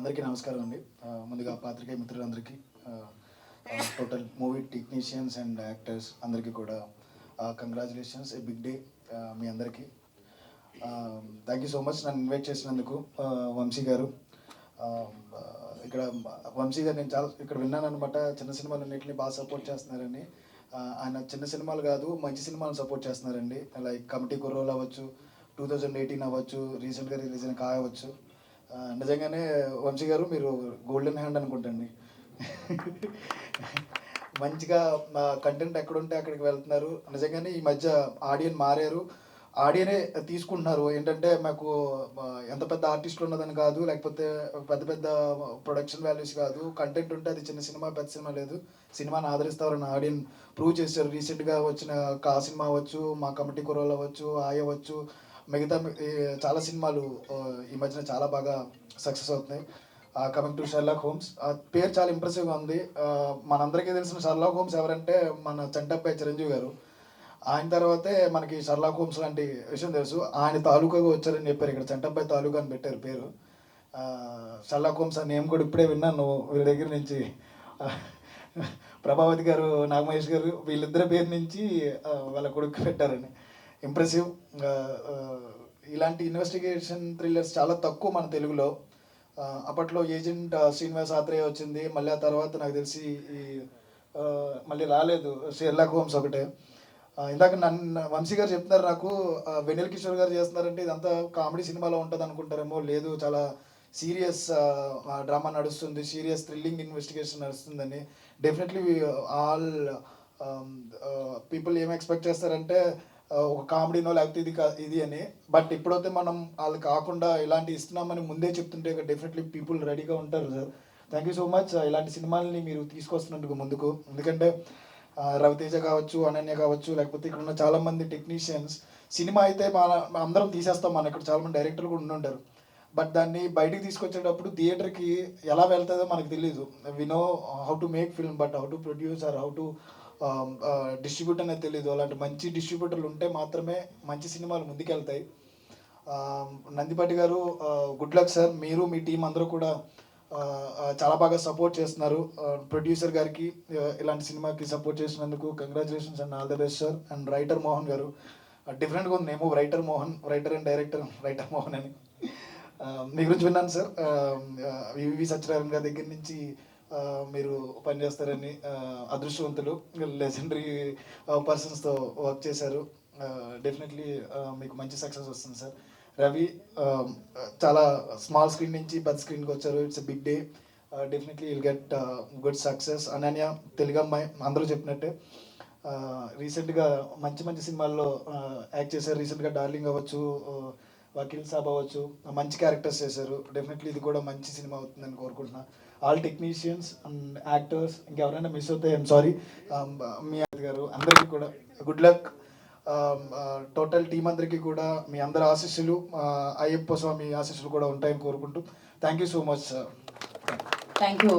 అందరికీ నమస్కారం అండి. ముందుగా పాత్రికేయ మిత్రులందరికీ total movie technicians and actors అందరికీ కూడా కంగ్రాచులేషన్స్ ఏ బిగ్ డే మీ అందరికీ. థ్యాంక్ యూ సో మచ్ నన్ను ఇన్వైట్ చేసినందుకు వంశీ గారు. ఇక్కడ వంశీ గారు నేను చాలా ఇక్కడ విన్నాను అనమాట చిన్న సినిమాలు అన్నింటినీ బాగా సపోర్ట్ చేస్తున్నారని. ఆయన చిన్న సినిమాలు కాదు మంచి సినిమాలు సపోర్ట్ చేస్తున్నారండి. లైక్ కమిటీ కుర్రోలు అవ్వచ్చు టూ థౌజండ్ ఎయిటీన్ అవ్వచ్చు రీసెంట్గా రిలీజ్ అయిన కాయ అవ్వచ్చు. నిజంగానే వంశీ గారు మీరు గోల్డెన్ హ్యాండ్ అనుకుంటండి. మంచిగా మా కంటెంట్ ఎక్కడుంటే అక్కడికి వెళ్తున్నారు. నిజంగానే ఈ మధ్య ఆడియన్ మారారు. ఆడియనే తీసుకుంటున్నారు. ఏంటంటే మాకు ఎంత పెద్ద ఆర్టిస్టులు ఉన్నదని కాదు లేకపోతే పెద్ద పెద్ద ప్రొడక్షన్ వాల్యూస్ కాదు. కంటెంట్ ఉంటే అది చిన్న సినిమా పెద్ద సినిమా లేదు. సినిమాని ఆదరిస్తారని ఆడియన్ ప్రూవ్ చేశారు. రీసెంట్గా వచ్చిన కా సినిమా అవ్వచ్చు మా కమిటీ కుర్రోలు అవ్వచ్చు ఆయ అవ్వచ్చు. మిగతా చాలా సినిమాలు ఈ మధ్యన చాలా బాగా సక్సెస్ అవుతున్నాయి. కమింగ్ టు షర్లాక్ హోమ్స్ పేరు చాలా ఇంప్రెసివ్గా ఉంది. మనందరికీ తెలిసిన షర్లాక్ హోమ్స్ ఎవరంటే మన చంటప్పై చిరంజీవి గారు. ఆయన తర్వాతే మనకి షర్లాక్ హోమ్స్ లాంటి విషయం తెలుసు. ఆయన తాలూకాగా వచ్చారని చెప్పారు ఇక్కడ. చంటప్పై తాలూకా అని పెట్టారు పేరు. షర్లాక్ హోమ్స్ అని నేను కూడా ఇప్పుడే విన్నాను వీళ్ళ దగ్గర నుంచి ప్రభావతి గారు నాగమహేష్ గారు వీళ్ళిద్దరి పేరు నుంచి వాళ్ళ కొడుకు పెట్టారని. ఇంప్రెసివ్ ఇలాంటి ఇన్వెస్టిగేషన్ థ్రిల్లర్స్ చాలా తక్కువ మన తెలుగులో. అప్పట్లో ఏజెంట్ శ్రీనివాస్ ఆత్రేయ వచ్చింది. మళ్ళీ ఆ తర్వాత నాకు తెలిసి ఈ మళ్ళీ రాలేదు. షెర్లాక్ హోమ్స్ ఒకటే. ఇందాక నన్ను వంశీ గారు చెప్తున్నారు నాకు వెనిల్ కిషోర్ గారు చేస్తున్నారంటే ఇదంతా కామెడీ సినిమాలో ఉంటుంది అనుకుంటారేమో లేదు చాలా సీరియస్ డ్రామా నడుస్తుంది సీరియస్ థ్రిల్లింగ్ ఇన్వెస్టిగేషన్ నడుస్తుందని. డెఫినెట్లీ ఆల్ పీపుల్ ఏం ఎక్స్పెక్ట్ చేస్తారంటే ఒక కామెడీనో లేకపోతే ఇది ఇది అని. బట్ ఇప్పుడైతే మనం వాళ్ళు కాకుండా ఇలాంటి ఇస్తున్నామని ముందే చెప్తుంటే డెఫినెట్లీ పీపుల్ రెడీగా ఉంటారు sir thank you so much ఇలాంటి సినిమాలని మీరు తీసుకొస్తున్నందుకు ముందుకు. ఎందుకంటే రవితేజ కావచ్చు అనన్య కావచ్చు లేకపోతే ఇక్కడ ఉన్న చాలామంది టెక్నీషియన్స్ సినిమా అయితే మన అందరం తీసేస్తాం. మన ఇక్కడ చాలా మంది డైరెక్టర్లు కూడా ఉండుంటారు. బట్ దాన్ని బయటికి తీసుకొచ్చేటప్పుడు థియేటర్కి ఎలా వెళ్తుందో మనకు తెలియదు we know how to make film but how to produce or how to distribute అనేది తెలియదు అలాంటి మంచి డిస్ట్రిబ్యూటర్లు ఉంటే మాత్రమే మంచి సినిమాలు ముందుకెళ్తాయి. Um, నందిపాటి గారు గుడ్ లక్ సార్ మీరు మీ టీం అందరూ కూడా uh, uh, చాలా బాగా సపోర్ట్ చేస్తున్నారు. Uh, ప్రొడ్యూసర్ గారికి ఇలాంటి సినిమాకి సపోర్ట్ చేసినందుకు congratulations and all the best sir and writer Mohan గారు. డిఫరెంట్గా ఉంది. నేమో writer Mohan writer and director writer Mohan అని. Um, మీ గురించి విన్నాను సార్ um, uh, వివి సత్యనారాయణ గారి దగ్గర నుంచి uh, మీరు పనిచేస్తారని uh, అదృష్టవంతులు లెజెండరీ పర్సన్స్తో వర్క్ చేశారు. డెఫినెట్లీ మీకు మంచి సక్సెస్ వస్తుంది సార్ రవి um, చాలా స్మాల్ స్క్రీన్ నుంచి పెద్ద స్క్రీన్కి వచ్చారు. It's big day definitely will get good success Ananya Telugu అమ్మాయి అందరూ చెప్పినట్టే. రీసెంట్గా మంచి మంచి సినిమాల్లో యాక్ట్ చేశారు. రీసెంట్గా డార్లింగ్ అవ్వచ్చు వకీల్ సాబ్ అవ్వచ్చు. మంచి క్యారెక్టర్స్ చేశారు. డెఫినెట్లీ ఇది కూడా మంచి సినిమా అవుతుందని కోరుకుంటున్నా. ఆల్ టెక్నీషియన్స్ అండ్ యాక్టర్స్ ఇంకెవరైనా మిస్ అవుతాయి. ఐఎమ్ సారీ um, మీ గారు అందరికీ కూడా గుడ్ లక్ టోటల్ టీం అందరికీ కూడా మీ అందరి ఆశీస్సులు అయ్యప్ప స్వామి ఆశీస్సులు కూడా ఉంటాయని కోరుకుంటూ. Thank you so much sir thank you